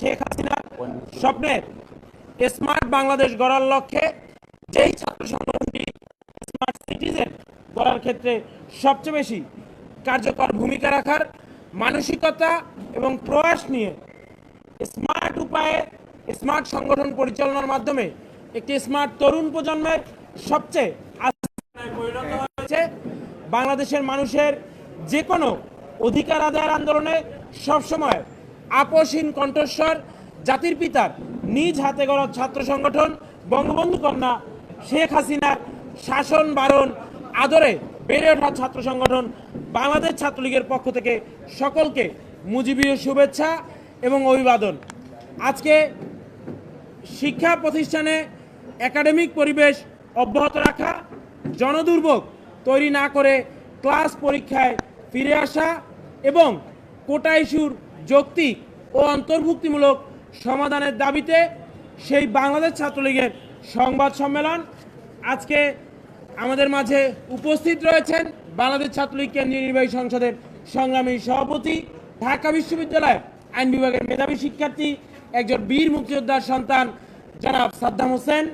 শেখ হাসিনার স্বপ্নের স্মার্ট বাংলাদেশ গড়ার লক্ষ্যে যেই ছাত্র সংগঠনটি স্মার্ট সিটিজেন গড়ার ক্ষেত্রে সবচেয়ে বেশি কার্যকর ভূমিকা রাখার মানসিকতা এবং প্রয়াস নিয়ে স্মার্ট উপায়ে স্মার্ট সংগঠন পরিচালনার মাধ্যমে একটি স্মার্ট তরুণ প্রজন্মের সবচেয়ে পরিণত হয়েছে। বাংলাদেশের মানুষের যে কোনো অধিকার আদায়ের আন্দোলনে সবসময় আপসহীন কণ্ঠস্বর, জাতির পিতার নিজ হাতে গড়া ছাত্র সংগঠন, বঙ্গবন্ধু কন্যা শেখ হাসিনার শাসন বারণ আদরে বেড়ে ওঠা ছাত্র সংগঠন বাংলাদেশ ছাত্রলীগের পক্ষ থেকে সকলকে মুজিবীয় শুভেচ্ছা এবং অভিবাদন। আজকে শিক্ষা প্রতিষ্ঠানে একাডেমিক পরিবেশ অব্যাহত রাখা, জনদুর্ভোগ তৈরি না করে ক্লাস পরীক্ষায় ফিরে আসা এবং কোটা ইস্যুর যৌক্তিক ও অন্তর্ভুক্তিমূলক সমাধানের দাবিতে সেই বাংলাদেশ ছাত্রলীগের সংবাদ সম্মেলন আজকে আমাদের মাঝে উপস্থিত রয়েছেন বাংলাদেশ ছাত্রলীগ কেন্দ্রীয় নির্বাহী সংসদের সংগ্রামী সভাপতি, ঢাকা বিশ্ববিদ্যালয় আইন বিভাগের মেধাবী শিক্ষার্থী, একজন বীর মুক্তিযোদ্ধার সন্তান জনাব সাদ্দাম হোসেন।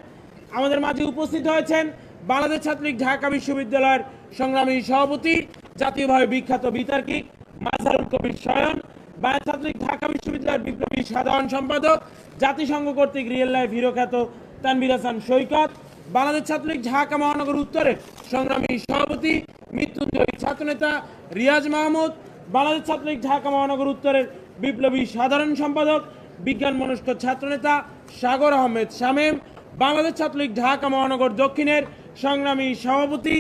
আমাদের মাঝে উপস্থিত হয়েছেন বাংলাদেশ ছাত্রলীগ ঢাকা বিশ্ববিদ্যালয়ের সংগ্রামী সভাপতি, জাতীয়ভাবে বিখ্যাত বিতার্কিক মাঝারুল কবির স্বয়ন ছাত্রলীগ ঢাকা বিশ্ববিদ্যালয়ের বিপ্লবী সাধারণ সম্পাদক, জাতিসংঘ কর্তৃক রিয়েল লাইফ হিরো খ্যাত তানবির হাসান সৈকত, বাংলাদেশ ছাত্রলীগ ঢাকা মহানগর উত্তরের সংগ্রামী সভাপতি, মৃত্যুঞ্জয়ী ছাত্রনেতা রিয়াজ মাহমুদ, বাংলাদেশ ছাত্রলীগ ঢাকা মহানগর উত্তরের বিপ্লবী সাধারণ সম্পাদক, বিজ্ঞান মনস্ক ছাত্রনেতা সাগর আহমেদ শামেম, বাংলাদেশ ছাত্রলীগ ঢাকা মহানগর দক্ষিণের সংগ্রামী সভাপতি,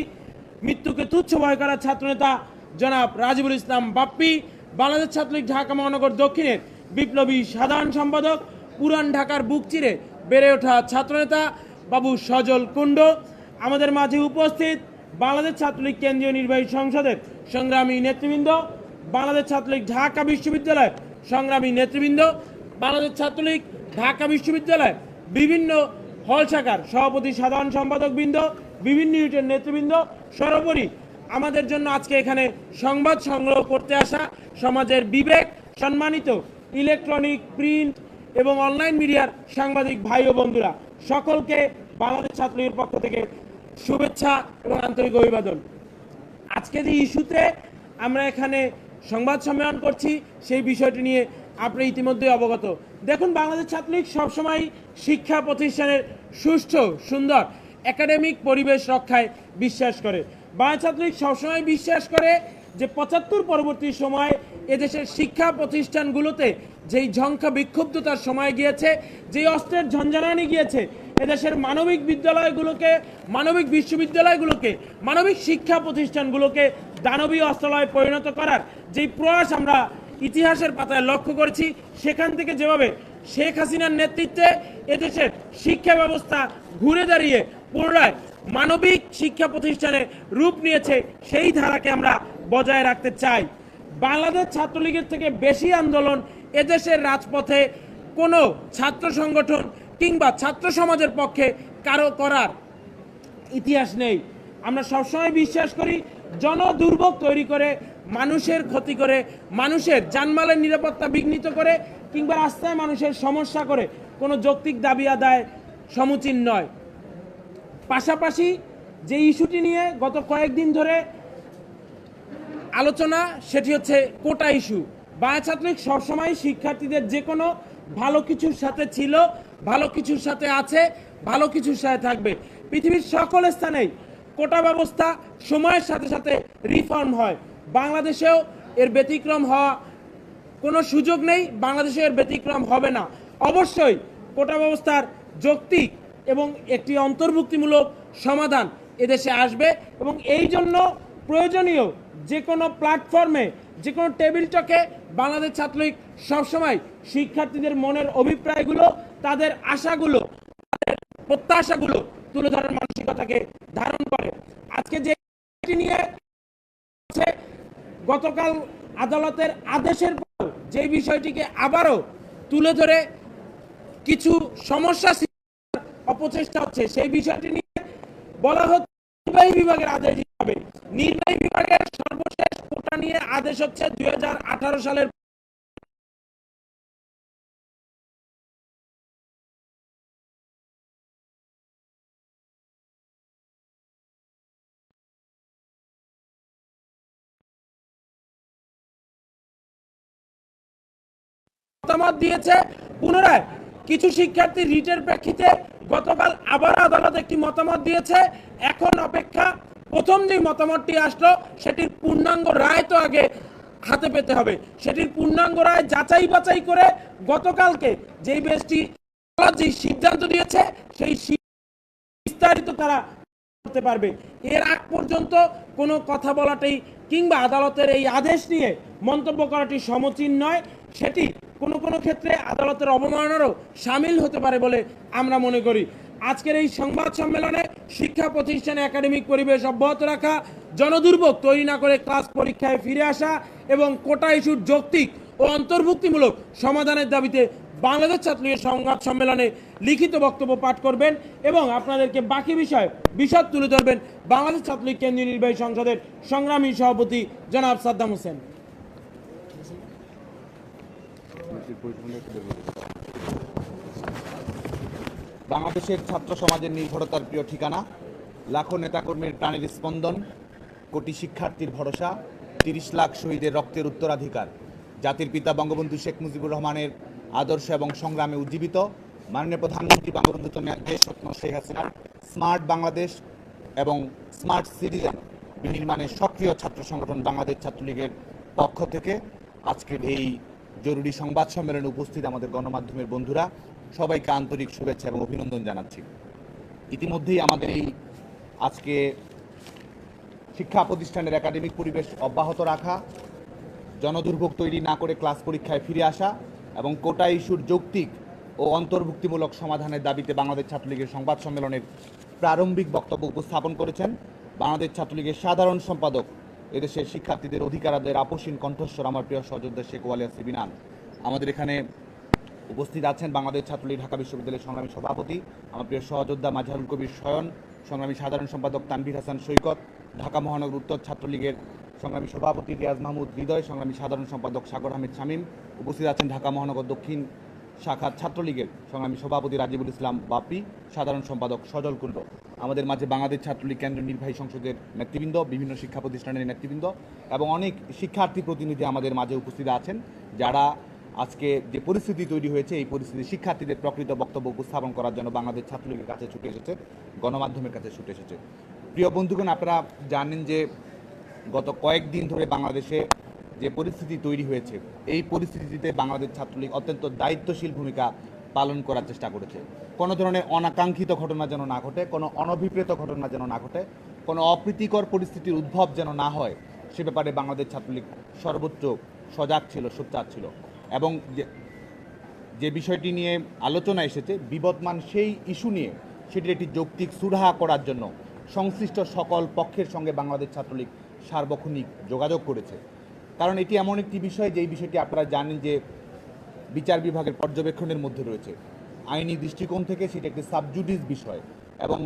মৃত্যুকে তুচ্ছ ভয় করা ছাত্রনেতা জনাব রাজিবুল ইসলাম বাপ্পি বাংলাদেশ ছাত্রলীগ ঢাকা মহানগর দক্ষিণের বিপ্লবী সাধারণ সম্পাদক, পুরান ঢাকার বুক চিরে বেড়ে ওঠা ছাত্রনেতা বাবু সজল কুণ্ড। আমাদের মাঝে উপস্থিত বাংলাদেশ ছাত্রলীগ কেন্দ্রীয় নির্বাহী সংসদের সংগ্রামী নেতৃবৃন্দ, বাংলাদেশ ছাত্রলীগ ঢাকা বিশ্ববিদ্যালয় সংগ্রামী নেতৃবৃন্দ, বাংলাদেশ ছাত্রলীগ ঢাকা বিশ্ববিদ্যালয় বিভিন্ন হল শাখার সভাপতি, সাধারণ সম্পাদক বৃন্দ, বিভিন্ন ইউনিটের নেতৃবৃন্দ, সর্বোপরি আমাদের জন্য আজকে এখানে সংবাদ সংগ্রহ করতে আসা সমাজের বিবেক, সম্মানিত ইলেকট্রনিক, প্রিন্ট এবং অনলাইন মিডিয়ার সাংবাদিক ভাই ও বন্ধুরা, সকলকে বাংলাদেশ ছাত্রলীগের পক্ষ থেকে শুভেচ্ছা এবং আন্তরিক অভিবাদন। আজকে যে ইস্যুতে আমরা এখানে সংবাদ সম্মেলন করছি, সেই বিষয়টি নিয়ে আপনি ইতিমধ্যে অবগত। দেখুন, বাংলাদেশ ছাত্রলীগ সবসময় শিক্ষা প্রতিষ্ঠানের সুষ্ঠু, সুন্দর, একাডেমিক পরিবেশ রক্ষায় বিশ্বাস করে। বাংলাদেশ ছাত্রলীগ সবসময় বিশ্বাস করে যে পঁচাত্তর পরবর্তী সময়ে এদেশের শিক্ষা প্রতিষ্ঠানগুলোতে যেই ঝঙ্কা বিক্ষুব্ধতার সময় গিয়েছে, যেই অস্ত্রের ঝঞ্ঝানানি গিয়েছে, এদেশের মানবিক বিদ্যালয়গুলোকে, মানবিক বিশ্ববিদ্যালয়গুলোকে, মানবিক শিক্ষা প্রতিষ্ঠানগুলোকে দানবীয় অস্ত্রালয়ে পরিণত করার যেই প্রয়াস আমরা ইতিহাসের পাতায় লক্ষ্য করেছি, সেখান থেকে যেভাবে শেখ হাসিনার নেতৃত্বে এদেশের শিক্ষা ব্যবস্থা ঘুরে দাঁড়িয়ে পুনরায় মানবিক শিক্ষা প্রতিষ্ঠানে রূপ নিয়েছে সেই ধারাকে আমরা বজায় রাখতে চাই। বাংলাদেশ ছাত্রলীগের থেকে বেশি আন্দোলন এদেশের রাজপথে কোনো ছাত্র সংগঠন কিংবা ছাত্র সমাজের পক্ষে কারও করার ইতিহাস নেই। আমরা সবসময় বিশ্বাস করি, জনদুর্ভোগ তৈরি করে, মানুষের ক্ষতি করে, মানুষের জানমালের নিরাপত্তা বিঘ্নিত করে কিংবা রাস্তায় মানুষের সমস্যা করে কোনো যৌক্তিক দাবি আদায় সমুচীন নয়। পাশাপাশি যে ইস্যুটি নিয়ে গত কয়েকদিন ধরে আলোচনা, সেটি হচ্ছে কোটা ইস্যু। বাংলা ছাত্রলীগ সবসময় শিক্ষার্থীদের যে কোনো ভালো কিছুর সাথে ছিল, ভালো কিছুর সাথে আছে, ভালো কিছুর সাথে থাকবে। পৃথিবীর সকল স্থানেই কোটা ব্যবস্থা সময়ের সাথে সাথে রিফর্ম হয়। বাংলাদেশেও এর ব্যতিক্রম হওয়া কোনো সুযোগ নেই বাংলাদেশে এর ব্যতিক্রম হবে না। অবশ্যই কোটা ব্যবস্থার যৌক্তিক এবং একটি অন্তর্ভুক্তিমূলক সমাধান এদেশে আসবে এবং এই জন্য প্রয়োজনীয় যে কোনো প্ল্যাটফর্মে যে কোনো টেবিল টকে বাংলাদেশ ছাত্রলীগ সবসময় শিক্ষার্থীদের মনের অভিপ্রায়গুলো, তাদের আশাগুলো, তাদের প্রত্যাশাগুলো তুলে ধরার মানসিকতাকে ধারণ করে। আজকে যে নিয়ে গতকাল আদালতের আদেশের পর যে বিষয়টিকে আবারও তুলে ধরে কিছু সমস্যা অপচেষ্টা হচ্ছে। সেই বিষয়টি নিয়ে বলা হচ্ছে নির্বাহী বিভাগের আদেশ হবে। নির্বাহী বিভাগের সর্বশেষ কোটা নিয়ে আদেশ হচ্ছে দুই সালের মতামত দিয়েছে। পুনরায় কিছু শিক্ষার্থী রিটের প্রেক্ষিতে গতকাল আবার আদালত একটি মতামত দিয়েছে। এখন অপেক্ষা প্রথম যে মতামতটি আসলো, সেটির পূর্ণাঙ্গ রায় তো আগে হাতে পেতে হবে। সেটির পূর্ণাঙ্গ রায় যাচাই বাছাই করে গতকালকে যেই বেশটি যে সিদ্ধান্ত দিয়েছে, সেই বিস্তারিত তারা করতে পারবে। এর আগ পর্যন্ত কোনো কথা বলাটাই কিংবা আদালতের এই আদেশ নিয়ে মন্তব্য করাটি সমচীন নয়। সেটি কোনো কোনো ক্ষেত্রে আদালতের অবমাননারও সামিল হতে পারে বলে আমরা মনে করি। আজকের এই সংবাদ সম্মেলনে শিক্ষা প্রতিষ্ঠানে একাডেমিক পরিবেশ অব্যাহত রাখা, জনদুর্ভোগ তৈরি না করে ক্লাস পরীক্ষায় ফিরে আসা এবং কোটা ইস্যুর যৌক্তিক ও অন্তর্ভুক্তিমূলক সমাধানের দাবিতে বাংলাদেশ ছাত্রলীগের সংবাদ সম্মেলনে লিখিত বক্তব্য পাঠ করবেন এবং আপনাদেরকে বাকি বিষয়, বিশদ তুলে ধরবেন বাংলাদেশ ছাত্রলীগ কেন্দ্রীয় নির্বাহী সংসদের সংগ্রামী সভাপতি জনাব সাদ্দাম হোসেন। বাংলাদেশের ছাত্র সমাজের নির্ভরতার প্রিয় ঠিকানা, লাখো নেতাকর্মীর প্রাণের স্পন্দন, কোটি শিক্ষার্থীর ভরসা, তিরিশ লাখ শহীদের রক্তের উত্তরাধিকার। জাতির পিতা বঙ্গবন্ধু শেখ মুজিবুর রহমানের আদর্শ এবং সংগ্রামে উজ্জীবিত। মাননীয় প্রধানমন্ত্রী বঙ্গবন্ধু রত্ন শেখ হাসিনার স্মার্ট বাংলাদেশ এবং স্মার্ট সিটিজেন বিনির্মাণে সক্রিয় ছাত্র সংগঠন বাংলাদেশ ছাত্রলীগের পক্ষ থেকে আজকের এই জরুরি সংবাদ সম্মেলনে উপস্থিত আমাদের গণমাধ্যমের বন্ধুরা, সবাইকে আন্তরিক শুভেচ্ছা এবং অভিনন্দন জানাচ্ছি। ইতিমধ্যেই আমাদের এই আজকে শিক্ষা প্রতিষ্ঠানের একাডেমিক পরিবেশ অব্যাহত রাখা, জনদুর্ভোগ তৈরি না করে ক্লাস পরীক্ষায় ফিরে আসা এবং কোটা ইস্যুর যৌক্তিক ও অন্তর্ভুক্তিমূলক সমাধানের দাবিতে বাংলাদেশ ছাত্রলীগের সংবাদ সম্মেলনের প্রারম্ভিক বক্তব্য উপস্থাপন করেছেন বাংলাদেশ ছাত্রলীগের সাধারণ সম্পাদক এদেশের শিক্ষার্থীদের অধিকারাদের আপসীন কণ্ঠস্বর আমার প্রিয় সহযোদ্ধা শেখ ওয়ালিয়া সিবিনান। আমাদের এখানে উপস্থিত আছেন বাংলাদেশ ছাত্রলীগ ঢাকা বিশ্ববিদ্যালয়ের সংগ্রামী সভাপতি, আমার প্রিয় সহযোদ্ধা মাঝারুল কবির শয়ন সংগ্রামী সাধারণ সম্পাদক তানভীর হাসান সৈকত, ঢাকা মহানগর উত্তর ছাত্রলীগের সংগ্রামী সভাপতি রিয়াজ মাহমুদ হৃদয়, সংগ্রামী সাধারণ সম্পাদক সাগর আহমেদ শামীম, উপস্থিত আছেন ঢাকা মহানগর দক্ষিণ শাখা ছাত্রলীগের সংগ্রামী সভাপতি রাজিবুল ইসলাম বাপি সাধারণ সম্পাদক সজল কুণ্ড, আমাদের মাঝে বাংলাদেশ ছাত্রলীগ কেন্দ্রীয় নির্বাহী সংসদের নেতৃবৃন্দ, বিভিন্ন শিক্ষা প্রতিষ্ঠানের নেতৃবৃন্দ এবং অনেক শিক্ষার্থী প্রতিনিধি আমাদের মাঝে উপস্থিত আছেন, যারা আজকে যে পরিস্থিতি তৈরি হয়েছে, এই পরিস্থিতি শিক্ষার্থীদের প্রকৃত বক্তব্য উপস্থাপন করার জন্য বাংলাদেশ ছাত্রলীগের কাছে ছুটে এসেছে, গণমাধ্যমের কাছে ছুটে এসেছে। প্রিয় বন্ধুগণ, আপনারা জানেন যে গত কয়েকদিন ধরে বাংলাদেশে যে পরিস্থিতি তৈরি হয়েছে, এই পরিস্থিতিতে বাংলাদেশ ছাত্রলীগ অত্যন্ত দায়িত্বশীল ভূমিকা পালন করার চেষ্টা করেছে। কোনো ধরনের অনাকাঙ্ক্ষিত ঘটনা যেন না ঘটে, কোনো অনভিপ্রেত ঘটনা যেন না ঘটে, কোনো অপ্রীতিকর পরিস্থিতির উদ্ভব যেন না হয়, সে ব্যাপারে বাংলাদেশ ছাত্রলীগ সর্বোচ্চ সজাগ ছিল, সোচ্চার ছিল। এবং যে যে বিষয়টি নিয়ে আলোচনা এসেছে, বিবদমান সেই ইস্যু নিয়ে সেটির একটি যৌক্তিক সুরাহা করার জন্য সংশ্লিষ্ট সকল পক্ষের সঙ্গে বাংলাদেশ ছাত্রলীগ সার্বক্ষণিক যোগাযোগ করেছে। কারণ এটি এমন একটি বিষয়, যেই বিষয়টি আপনারা জানেন যে বিচার বিভাগের পর্যবেক্ষণের মধ্যে রয়েছে। আইনি দৃষ্টিকোণ থেকে সেটি একটি সাবজুডিস বিষয় এবং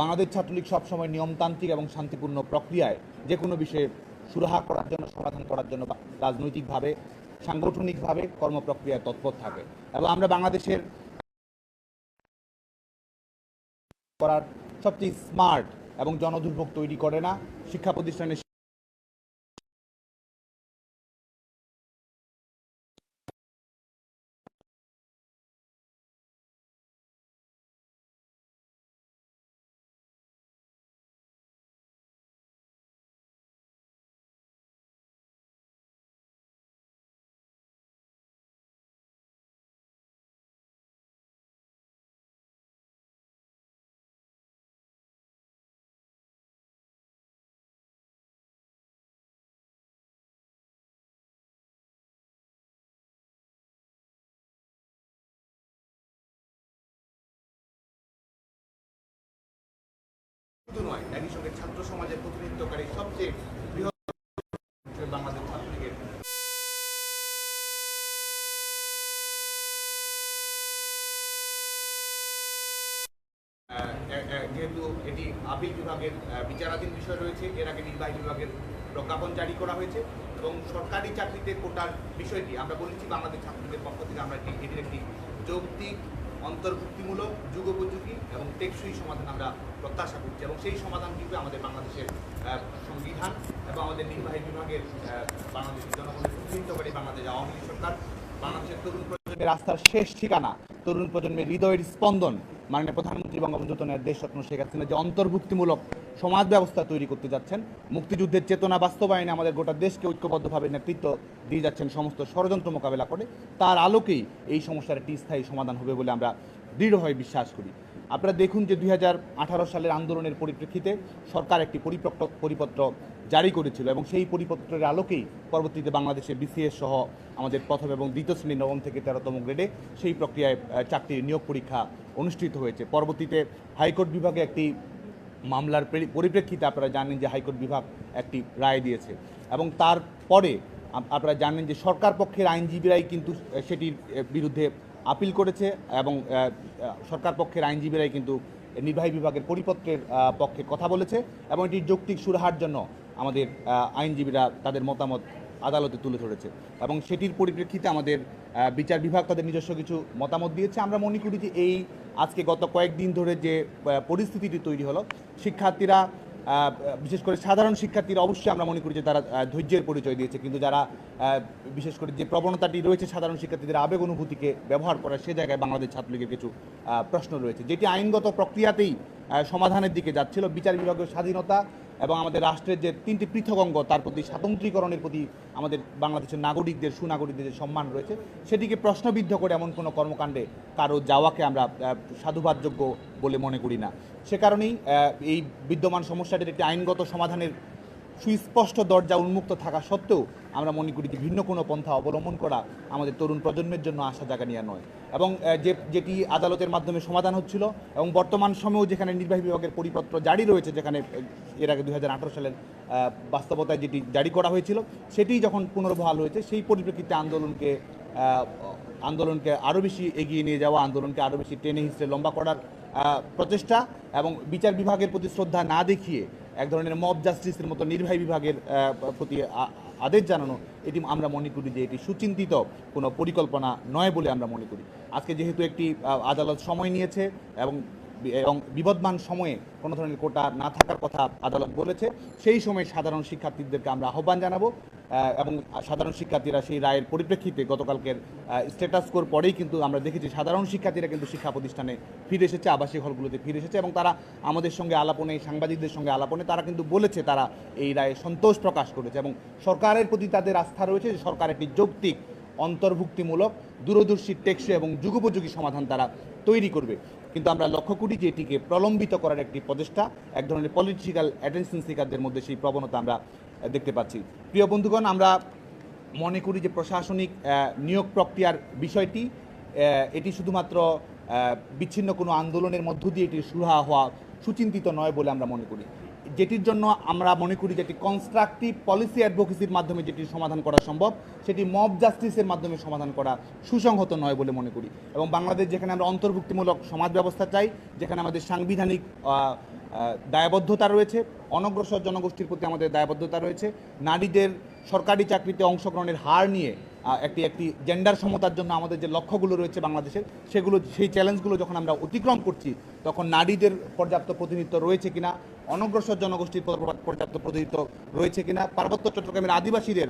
বাংলাদেশ ছাত্রলীগ সবসময় নিয়মতান্ত্রিক এবং শান্তিপূর্ণ প্রক্রিয়ায় যে কোনো বিষয়ে সুরাহা করার জন্য, সমাধান করার জন্য রাজনৈতিকভাবে, সাংগঠনিকভাবে কর্মপ্রক্রিয়ায় তৎপর থাকে। এবং আমরা বাংলাদেশের করার সবচেয়ে স্মার্ট এবং জনদুর্ভোগ তৈরি করে না, শিক্ষা প্রতিষ্ঠানের একই সঙ্গে ছাত্র সমাজের প্রতিনিধিত্বকারী সবচেয়ে বৃহৎ বাংলাদেশ ছাত্রলীগের যেহেতু এটি আপিল বিভাগের বিচারাধীন বিষয় রয়েছে, এর আগে নির্বাহী বিভাগের প্রজ্ঞাপন জারি করা হয়েছে এবং সরকারি চাকরিতে কোটার বিষয়টি আমরা বলেছি, বাংলাদেশ ছাত্রলীগের পক্ষ থেকে আমরা এটির একটি যৌক্তিক, অন্তর্ভুক্তিমূলক, যুগোপযোগী এবং টেকসই সমাধান আমরা প্রত্যাশা করছি এবং সেই সমাধান কিন্তু আমাদের বাংলাদেশের সংবিধান এবং আমাদের নির্বাহী বিভাগের বাংলাদেশের জনগণের প্রতিনিধিত্বকারী বাংলাদেশ আওয়ামী লীগ সরকার, বাংলাদেশের তরুণ প্রজন্মের রাস্তার শেষ ঠিকানা, তরুণ প্রজন্মের হৃদয়ের স্পন্দন, মাননীয় প্রধানমন্ত্রী বঙ্গবন্ধু দেশরত্ন শেখ হাসিনা যে অন্তর্ভুক্তিমূলক সমাজ ব্যবস্থা তৈরি করতে যাচ্ছেন, মুক্তিযুদ্ধের চেতনা বাস্তবায়নে আমাদের গোটা দেশকে ঐক্যবদ্ধভাবে নেতৃত্ব দিয়ে যাচ্ছেন সমস্ত ষড়যন্ত্র মোকাবেলা করে, তার আলোকেই এই সমস্যার একটি স্থায়ী সমাধান হবে বলে আমরা দৃঢ়ভাবে বিশ্বাস করি। আপনারা দেখুন যে দুই হাজার আঠারো সালের আন্দোলনের পরিপ্রেক্ষিতে সরকার একটি পরিপক্র পরিপত্র জারি করেছিল এবং সেই পরিপত্রের আলোকেই পরবর্তীতে বাংলাদেশে বিসিএস সহ আমাদের প্রথম এবং দ্বিতীয় শ্রেণি নবম থেকে তেরোতম গ্রেডে সেই প্রক্রিয়ায় চাকরির নিয়োগ পরীক্ষা অনুষ্ঠিত হয়েছে। পরবর্তীতে হাইকোর্ট বিভাগে একটি মামলার পরিপ্রেক্ষিতে আপনারা জানেন যে হাইকোর্ট বিভাগ একটি রায় দিয়েছে এবং তারপরে আপনারা জানেন যে সরকার পক্ষের আইনজীবীরাই কিন্তু সেটির বিরুদ্ধে আপিল করেছে এবং সরকার পক্ষের আইনজীবীরাই কিন্তু নির্বাহী বিভাগের পরিপত্রের পক্ষে কথা বলেছে এবং এটির যৌক্তিক সুরাহার জন্য আমাদের আইনজীবীরা তাদের মতামত আদালতে তুলে ধরেছে। এবং সেটির পরিপ্রেক্ষিতে আমাদের বিচার বিভাগ তাদের নিজস্ব কিছু মতামত দিয়েছে। আমরা মনে করি যে এই আজকে গত কয়েকদিন ধরে যে পরিস্থিতিটি তৈরি হলো, শিক্ষার্থীরা বিশেষ করে সাধারণ শিক্ষার্থীরা অবশ্যই আমরা মনে করি যে তারা ধৈর্যের পরিচয় দিয়েছে। কিন্তু যারা বিশেষ করে যে প্রবণতাটি রয়েছে সাধারণ শিক্ষার্থীদের আবেগ অনুভূতিকে ব্যবহার করা, সে জায়গায় বাংলাদেশ ছাত্রলীগের কিছু প্রশ্ন রয়েছে। যেটি আইনগত প্রক্রিয়াতেই সমাধানের দিকে যাচ্ছিল, বিচার বিভাগের স্বাধীনতা এবং আমাদের রাষ্ট্রের যে তিনটি পৃথক অঙ্গ, তার প্রতি স্বাতন্ত্রীকরণের প্রতি আমাদের বাংলাদেশের নাগরিকদের, সুনাগরিকদের যে সম্মান রয়েছে, সেটিকে প্রশ্নবিদ্ধ করে এমন কোনো কর্মকাণ্ডে কারও যাওয়াকে আমরা সাধুবাদযোগ্য বলে মনে করি না। সে কারণেই এই বিদ্যমান সমস্যাটির একটি আইনগত সমাধানের সুস্পষ্ট দরজা উন্মুক্ত থাকা সত্ত্বেও আমরা মনে করি যে ভিন্ন কোনো পন্থা অবলম্বন করা আমাদের তরুণ প্রজন্মের জন্য আশা জায়গা নিয়ে নয়। এবং যে, যেটি আদালতের মাধ্যমে সমাধান হচ্ছিল এবং বর্তমান সময়েও যেখানে নির্বাহী বিভাগের পরিপত্র জারি রয়েছে, যেখানে এর আগে দু হাজার আঠেরো সালের বাস্তবতায় যেটি জারি করা হয়েছিল, সেটি যখন পুনর্বহাল হয়েছে, সেই পরিপ্রেক্ষিতে আন্দোলনকে আন্দোলনকে আরও বেশি এগিয়ে নিয়ে যাওয়া, আন্দোলনকে আরও বেশি টেনে হিসেবে লম্বা করার প্রচেষ্টা এবং বিচার বিভাগের প্রতি শ্রদ্ধা না দেখিয়ে এক ধরনের মব জাস্টিসের মতো নির্বাহী বিভাগের প্রতি আদেশ জানানো, এটি আমরা মনে করি যে এটি সুচিন্তিত কোনো পরিকল্পনা নয় বলে আমরা মনে করি। আজকে যেহেতু একটি আদালত সময় নিয়েছে এবং এবং বিবদমান সময়ে কোনো ধরনের কোটা না থাকার কথা আদালত বলেছে, সেই সময় সাধারণ শিক্ষার্থীদেরকে আমরা আহ্বান জানাব এবং সাধারণ শিক্ষার্থীরা সেই রায়ের পরিপ্রেক্ষিতে গতকালকের স্ট্যাটাস স্কোর পরেই কিন্তু আমরা দেখেছি সাধারণ শিক্ষার্থীরা কিন্তু শিক্ষা প্রতিষ্ঠানে ফিরে এসেছে, আবাসিক হলগুলোতে ফিরে এসেছে, এবং তারা আমাদের সঙ্গে আলাপনে, সাংবাদিকদের সঙ্গে আলাপনে তারা কিন্তু বলেছে তারা এই রায়ে সন্তোষ প্রকাশ করেছে, এবং সরকারের প্রতি তাদের আস্থা রয়েছে যে সরকার একটি যৌক্তিক, অন্তর্ভুক্তিমূলক, দূরদর্শী, টেকসই এবং যুগোপযোগী সমাধান তারা তৈরি করবে। কিন্তু আমরা লক্ষ্য করি যে এটিকে প্রলম্বিত করার একটি প্রচেষ্টা, এক ধরনের পলিটিক্যাল অ্যাটেনশন সিকারদের মধ্যে সেই প্রবণতা আমরা দেখতে পাচ্ছি। প্রিয় বন্ধুগণ, আমরা মনে করি যে প্রশাসনিক নিয়োগ প্রক্রিয়ার বিষয়টি এটি শুধুমাত্র বিচ্ছিন্ন কোনো আন্দোলনের মধ্য দিয়ে এটি সুরাহা হওয়া সুচিন্তিত নয় বলে আমরা মনে করি। যেটির জন্য আমরা মনে করি যেটি কনস্ট্রাকটিভ পলিসি অ্যাডভোকেসির মাধ্যমে যেটি সমাধান করা সম্ভব, সেটি মব জাস্টিসের মাধ্যমে সমাধান করা সুসংহত নয় বলে মনে করি। এবং বাংলাদেশ যেখানে আমরা অন্তর্ভুক্তিমূলক সমাজ ব্যবস্থা চাই, যেখানে আমাদের সাংবিধানিক দায়বদ্ধতা রয়েছে, অনগ্রসর জনগোষ্ঠীর প্রতি আমাদের দায়বদ্ধতা রয়েছে, নারীদের সরকারি চাকরিতে অংশগ্রহণের হার নিয়ে একটি একটি জেন্ডার সমতার জন্য আমাদের যে লক্ষ্যগুলো রয়েছে বাংলাদেশের, সেগুলো, সেই চ্যালেঞ্জগুলো যখন আমরা অতিক্রম করছি, তখন নারীদের পর্যাপ্ত প্রতিনিধিত্ব রয়েছে কিনা, অনগ্রসর জনগোষ্ঠীর পর্যাপ্ত প্রতিনিধিত্ব রয়েছে কিনা, পার্বত্য চট্টগ্রামের আদিবাসীদের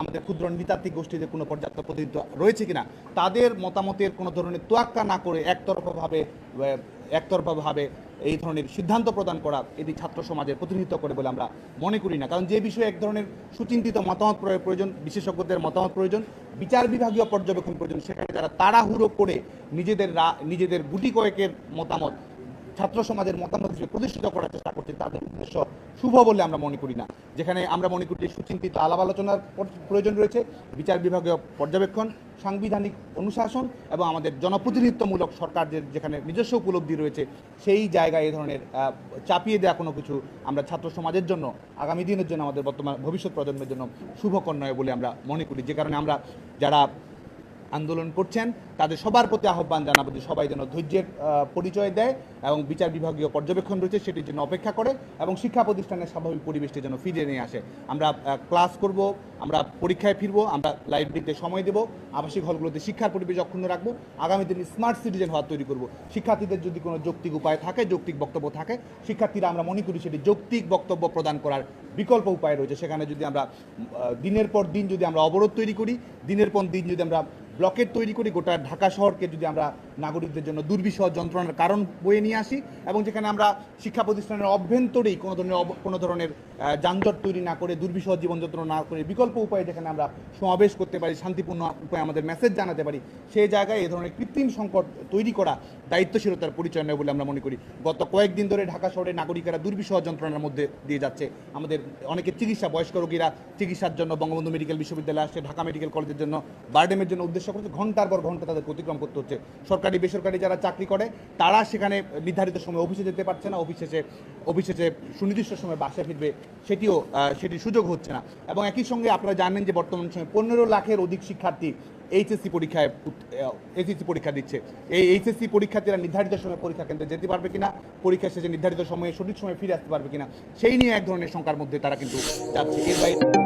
আমাদের ক্ষুদ্র নৃতাত্ত্বিক গোষ্ঠীদের কোনো পর্যাপ্ত প্রতিনিধিত্ব রয়েছে কিনা, তাদের মতামতের কোনো ধরনের তোয়াক্কা না করে একতরফাভাবে একতরফাভাবে এই ধরনের সিদ্ধান্ত প্রদান করা এটি ছাত্র সমাজের প্রতিনিধিত্ব করে বলে আমরা মনে করি না। কারণ যে বিষয়ে এক ধরনের সুচিন্তিত মতামত প্রয়োজন, বিশেষজ্ঞদের মতামত প্রয়োজন, বিচার বিভাগীয় পর্যবেক্ষণ প্রয়োজন, সেখানে যারা তাড়াহুড়ো করে নিজেদের নিজেদের গুটি কয়েকের মতামত ছাত্র সমাজের মতামত হিসেবে প্রতিষ্ঠিত করার চেষ্টা করছে, তাদের উদ্দেশ্য শুভ বলে আমরা মনে করি না। যেখানে আমরা মনে করি সুচিন্তিত আলাপ আলোচনার প্রয়োজন রয়েছে, বিচার বিভাগীয় পর্যবেক্ষণ, সাংবিধানিক অনুশাসন এবং আমাদের জনপ্রতিনিধিত্বমূলক সরকার যে যেখানে নিজস্ব উপলব্ধি রয়েছে, সেই জায়গায় এ ধরনের চাপিয়ে দেওয়া কোনো কিছু আমরা ছাত্র সমাজের জন্য, আগামী দিনের জন্য, আমাদের বর্তমান ভবিষ্যৎ প্রজন্মের জন্য শুভকর নয় বলে আমরা মনে করি। যে কারণে আমরা যারা আন্দোলন করছেন। তাদের সবার প্রতি আহ্বান জানাব যে সবাই যেন ধৈর্যের পরিচয় দেয় এবং বিচার বিভাগীয় পর্যবেক্ষণ রয়েছে সেটির জন্য অপেক্ষা করে এবং শিক্ষা প্রতিষ্ঠানের স্বাভাবিক পরিবেশটি যেন ফিরে নিয়ে আসে। আমরা ক্লাস করব, আমরা পরীক্ষায় ফিরবো, আমরা লাইব্রেরিতে সময় দেব, আবাসিক হলগুলোতে শিক্ষার পরিবেশ অক্ষুণ্ণ রাখব, আগামী দিনে স্মার্ট সিটিজেন হওয়া তৈরি করব। শিক্ষার্থীদের যদি কোনো যৌক্তিক উপায় থাকে, যৌক্তিক বক্তব্য থাকে, শিক্ষার্থীরা আমরা মনে করি সেটি যৌক্তিক বক্তব্য প্রদান করার বিকল্প উপায় রয়েছে। সেখানে যদি আমরা দিনের পর দিন যদি আমরা অবরোধ তৈরি করি, দিনের পর দিন যদি আমরা ব্লকেট তৈরি করি গোটা ঢাকা শহরকে যদি আমরা নাগরিকদের জন্য দুর্বিষহ যন্ত্রণার কারণ বয়ে নিয়ে আসি এবং যেখানে আমরা শিক্ষা প্রতিষ্ঠানের অভ্যন্তরেই কোনো ধরনের কোনো ধরনের যানজট তৈরি না করে, দুর্বিষহ জীবন যন্ত্রণা না করে বিকল্প উপায়ে যেখানে আমরা সমাবেশ করতে পারি, শান্তিপূর্ণ উপায়ে আমাদের মেসেজ জানাতে পারি, সেই জায়গায় এই ধরনের কৃত্রিম সংকট তৈরি করা দায়িত্বশীলতার পরিচয় নয় বলে আমরা মনে করি। গত কয়েকদিন ধরে ঢাকা শহরে নাগরিকেরা দুর্বিষহ যন্ত্রণার মধ্যে দিয়ে যাচ্ছে। আমাদের অনেকে চিকিৎসা, বয়স্ক রোগীরা চিকিৎসার জন্য বঙ্গবন্ধু মেডিকেল বিশ্ববিদ্যালয়ে আসছে, ঢাকা মেডিকেল কলেজের জন্য বারডেমের জন্য উদ্দেশ্য করছে ঘণ্টার পর ঘণ্টা তাদের অতিক্রম করতে হচ্ছে। সরকারি, বেসরকারি যারা চাকরি করে, তারা সেখানে নির্ধারিত সময় অফিসে যেতে পারছে না অফিসে শেষে অফিসে যে সুনির্দিষ্ট সময় বাসায় ফিরবে, সেটিও সেটির সুযোগ হচ্ছে না। এবং একই সঙ্গে আপনারা জানেন যে বর্তমান সময়ে পনেরো লাখের অধিক শিক্ষার্থী এইচএসসি পরীক্ষায় এইচএসসি পরীক্ষা দিচ্ছে। এই এইচএসসি পরীক্ষার্থীরা নির্ধারিত সময় পরীক্ষা কেন্দ্রে যেতে পারবে কিনা, পরীক্ষা শেষে নির্ধারিত সময়ে সঠিক সময়ে ফিরে আসতে পারবে কিনা, সেই নিয়ে এক ধরনের শঙ্কার মধ্যে তারা কিন্তু যাচ্ছে। এর বাইরে